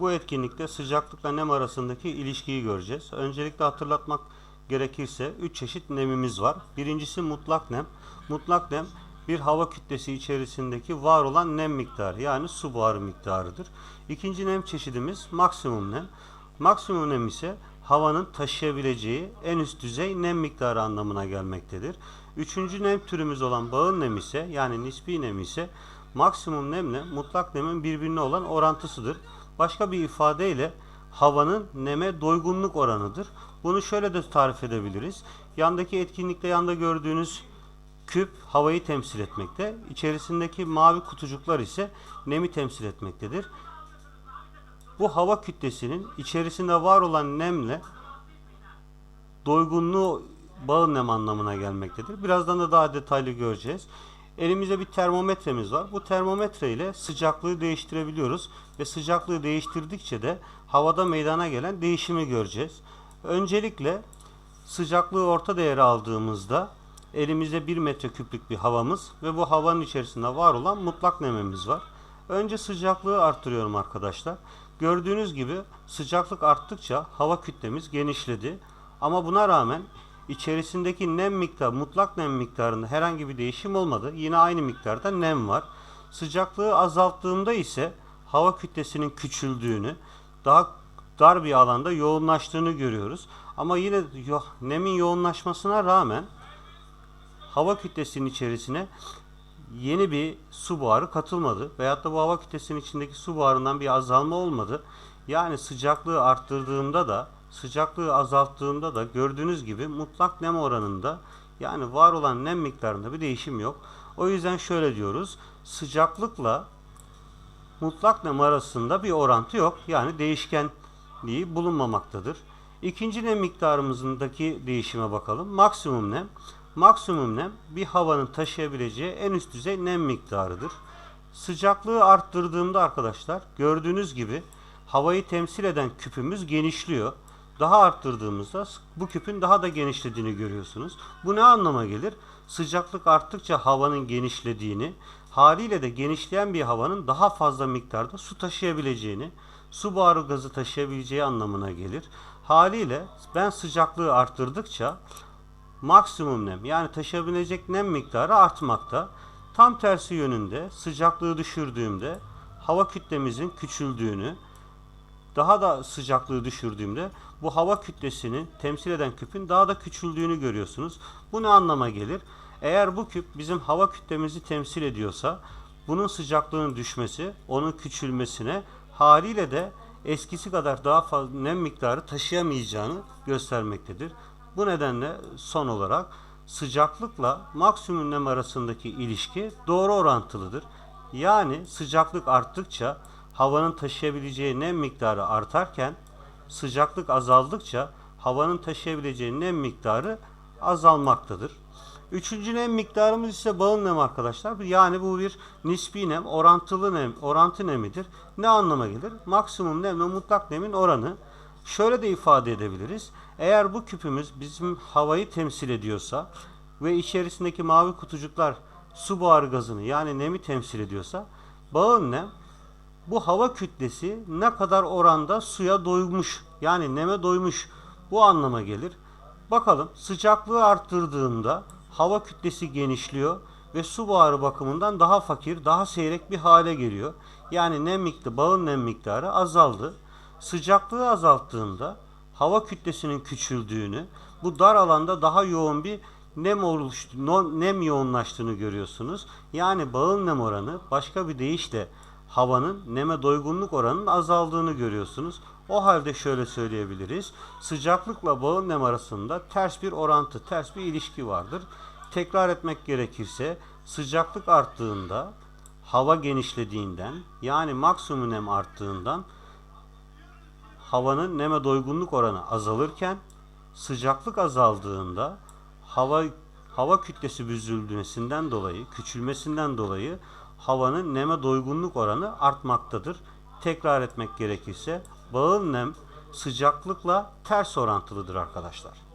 Bu etkinlikte sıcaklıkla nem arasındaki ilişkiyi göreceğiz. Öncelikle hatırlatmak gerekirse 3 çeşit nemimiz var. Birincisi mutlak nem. Mutlak nem bir hava kütlesi içerisindeki var olan nem miktarı yani su buharı miktarıdır. İkinci nem çeşidimiz maksimum nem. Maksimum nem ise havanın taşıyabileceği en üst düzey nem miktarı anlamına gelmektedir. Üçüncü nem türümüz olan bağın nem ise yani nispi nem ise maksimum nemle mutlak nemin birbirine olan orantısıdır. Başka bir ifadeyle havanın neme doygunluk oranıdır. Bunu şöyle de tarif edebiliriz. Yandaki etkinlikte yanda gördüğünüz küp havayı temsil etmekte. İçerisindeki mavi kutucuklar ise nemi temsil etmektedir. Bu hava kütlesinin içerisinde var olan nemle doygunluğu bağ nem anlamına gelmektedir. Birazdan da daha detaylı göreceğiz. Elimizde bir termometremiz var. Bu termometre ile sıcaklığı değiştirebiliyoruz ve sıcaklığı değiştirdikçe de havada meydana gelen değişimi göreceğiz. Öncelikle sıcaklığı orta değere aldığımızda elimizde 1 metreküplük bir havamız ve bu havanın içerisinde var olan mutlak nemimiz var. Önce sıcaklığı arttırıyorum arkadaşlar. Gördüğünüz gibi sıcaklık arttıkça hava kütlemiz genişledi. Ama buna rağmen içerisindeki nem miktarı, mutlak nem miktarında herhangi bir değişim olmadı. Yine aynı miktarda nem var. Sıcaklığı azalttığımda ise hava kütlesinin küçüldüğünü, daha dar bir alanda yoğunlaştığını görüyoruz. Ama yine nemin yoğunlaşmasına rağmen hava kütlesinin içerisine yeni bir su buharı katılmadı. Veyahut da bu hava kütlesinin içindeki su buharından bir azalma olmadı. Yani sıcaklığı arttırdığımda da sıcaklığı azalttığımda da gördüğünüz gibi mutlak nem oranında yani var olan nem miktarında bir değişim yok. O yüzden şöyle diyoruz. Sıcaklıkla mutlak nem arasında bir orantı yok. Yani değişkenliği bulunmamaktadır. İkinci nem miktarımızdaki değişime bakalım. Maksimum nem. Maksimum nem bir havanın taşıyabileceği en üst düzey nem miktarıdır. Sıcaklığı arttırdığımda arkadaşlar gördüğünüz gibi havayı temsil eden küpümüz genişliyor. Daha arttırdığımızda bu küpün daha da genişlediğini görüyorsunuz. Bu ne anlama gelir? Sıcaklık arttıkça havanın genişlediğini, haliyle de genişleyen bir havanın daha fazla miktarda su taşıyabileceğini, su buharı gazı taşıyabileceği anlamına gelir. Haliyle ben sıcaklığı arttırdıkça maksimum nem yani taşıyabilecek nem miktarı artmakta. Tam tersi yönünde sıcaklığı düşürdüğümde hava kütlemizin küçüldüğünü, daha da sıcaklığı düşürdüğümde bu hava kütlesini temsil eden küpün daha da küçüldüğünü görüyorsunuz. Bu ne anlama gelir? Eğer bu küp bizim hava kütlemizi temsil ediyorsa bunun sıcaklığının düşmesi, onun küçülmesine haliyle de eskisi kadar daha fazla nem miktarı taşıyamayacağını göstermektedir. Bu nedenle son olarak sıcaklıkla maksimum nem arasındaki ilişki doğru orantılıdır. Yani sıcaklık arttıkça havanın taşıyabileceği nem miktarı artarken sıcaklık azaldıkça havanın taşıyabileceği nem miktarı azalmaktadır. Üçüncü nem miktarımız ise bağın nem arkadaşlar. Yani bu bir nispi nem, orantılı nem, orantı nemidir. Ne anlama gelir? Maksimum nem ve mutlak nemin oranı. Şöyle de ifade edebiliriz. Eğer bu küpümüz bizim havayı temsil ediyorsa ve içerisindeki mavi kutucuklar su buharı gazını yani nemi temsil ediyorsa bağın nem bu hava kütlesi ne kadar oranda suya doymuş yani neme doymuş bu anlama gelir. Bakalım sıcaklığı arttırdığında hava kütlesi genişliyor ve su buharı bakımından daha fakir, daha seyrek bir hale geliyor. Yani nem miktarı, bağın nem miktarı azaldı. Sıcaklığı azalttığında hava kütlesinin küçüldüğünü, bu dar alanda daha yoğun bir nem oluştu, nem yoğunlaştığını görüyorsunuz. Yani bağın nem oranı başka bir deyişle havanın neme doygunluk oranının azaldığını görüyorsunuz. O halde şöyle söyleyebiliriz. Sıcaklıkla bağın nem arasında ters bir orantı, ters bir ilişki vardır. Tekrar etmek gerekirse sıcaklık arttığında hava genişlediğinden yani maksimum nem arttığından havanın neme doygunluk oranı azalırken sıcaklık azaldığında hava hava kütlesi büzülmesinden dolayı, küçülmesinden dolayı havanın neme doygunluk oranı artmaktadır. Tekrar etmek gerekirse bağın nem sıcaklıkla ters orantılıdır arkadaşlar.